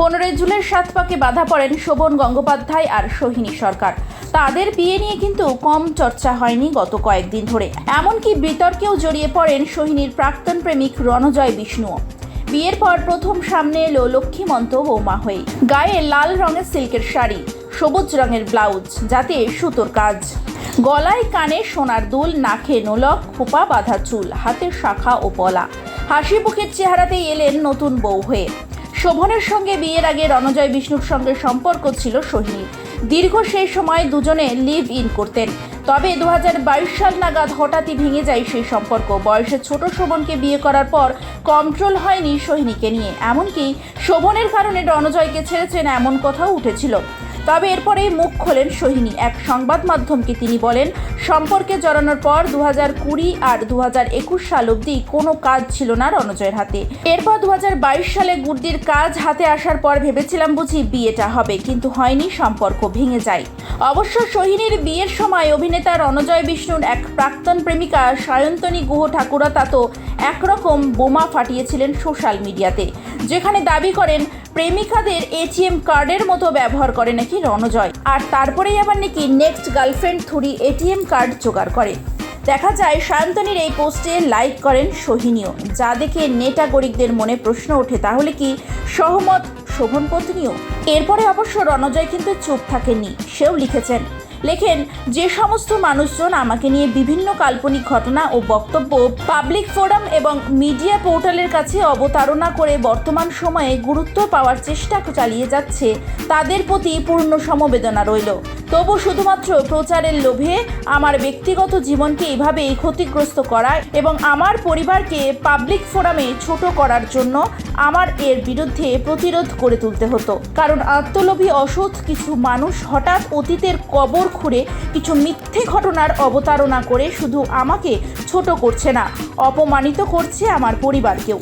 পনেরোই জুনের সাত পাকে বাধা পড়েন শোভন গঙ্গোপাধ্যায় আর সোহিনী সরকার। তাদের বিয়ে নিয়ে কিন্তু কম চর্চা হয়নি গত কয়েকদিন ধরে। এমনকি বিতর্কেও জড়িয়ে পড়েন সোহিনীর প্রাক্তন প্রেমিক রণজয় বিষ্ণুও। বিয়ের পর প্রথম সামনে এলো লক্ষ্মীমন্ত বৌমা হয়ে গায়ে লাল রঙের সিল্কের শাড়ি, সবুজ রঙের ব্লাউজ, যাতে সুতোর কাজ। গলায় কানে সোনার দুল নাখে নোলক, খোপা, বাঁধা চুল, হাতে শাখা ও পলা। হাসি মুখের চেহারাতেই এলেন নতুন বউ হয়ে। শোভনের সঙ্গে বিয়ের আগে রণজয় বিষ্ণুর সঙ্গে সম্পর্ক ছিল সোহিনীর দীর্ঘ সেই সময় দুজনে লিভ ইন করতেন। তবে দু হাজার বাইশ সাল নাগাদ হঠাৎই ভেঙে যায় সেই সম্পর্ক। বয়সে ছোট শোভনকে বিয়ে করার পর কন্ট্রোল হয়নি সোহিনীকে নিয়ে। এমনকি শোভনের কারণে রণজয়কে ছেড়েছেন এমন কথাও উঠেছিল। তবে এরপরেই মুখ খোলেন সোহিনী। এক সংবাদ মাধ্যমকে তিনি বলেন, সম্পর্কে জড়ানোর পর দু কুড়ি আর দু একুশ সাল অবধি কোনো কাজ ছিল না রণজয়ের হাতে। এরপর দু হাজার বাইশ সালে গুড্ডির কাজ হাতে আসার পর ভেবেছিলাম বুঝি বিয়েটা হবে, কিন্তু হয়নি, সম্পর্ক ভেঙে যায়। অবশ্য সোহিনীর বিয়ের সময় অভিনেতা রণজয় বিষ্ণুর এক প্রাক্তন প্রেমিকা সায়ন্তনী গুহ ঠাকুরা তা তো একরকম বোমা ফাটিয়েছিলেন সোশ্যাল মিডিয়াতে, যেখানে দাবি করেন প্রেমিকাদের এটিএম কার্ডের মতো ব্যবহার করে নাকি রণজয়। আর তারপরেই আবার নাকি নেক্সট গার্লফ্রেন্ড থুরি এটিএম কার্ড জোগাড় করে। দেখা যায় সায়ন্তনীর এই পোস্টে লাইক করেন সোহিনীও। যা দেখে নেটাগরিকদের মনে প্রশ্ন ওঠে, তাহলে কি সহমত শোভনপত্নীয় এরপরে অবশ্য রণজয় কিন্তু চুপ থাকেনি, সেও লিখেছেন লেখেন, যে সমস্ত মানুষজন আমাকে নিয়ে বিভিন্ন কাল্পনিক ঘটনা ও বক্তব্য পাবলিক ফোরাম এবং মিডিয়া পোর্টালের কাছে অবতারণা করে বর্তমান সময়ে গুরুত্ব পাওয়ার চেষ্টা চালিয়ে যাচ্ছে, তাদের প্রতি পূর্ণ সমবেদনা রইল। তবু শুধুমাত্র প্রচারের লোভে আমার ব্যক্তিগত জীবনকে এইভাবেই ক্ষতিগ্রস্ত করা এবং আমার পরিবারকে পাবলিক ফোরামে ছোট করার জন্য আমার এর বিরুদ্ধে প্রতিরোধ করে তুলতে হতো। কারণ আত্মলোভী অসৎ কিছু মানুষ হঠাৎ অতীতের কবর খুঁড়ে কিছু মিথ্যে ঘটনার অবতারণা করে শুধু আমাকে ছোট করছে না, অপমানিত করছে আমার পরিবারকেও।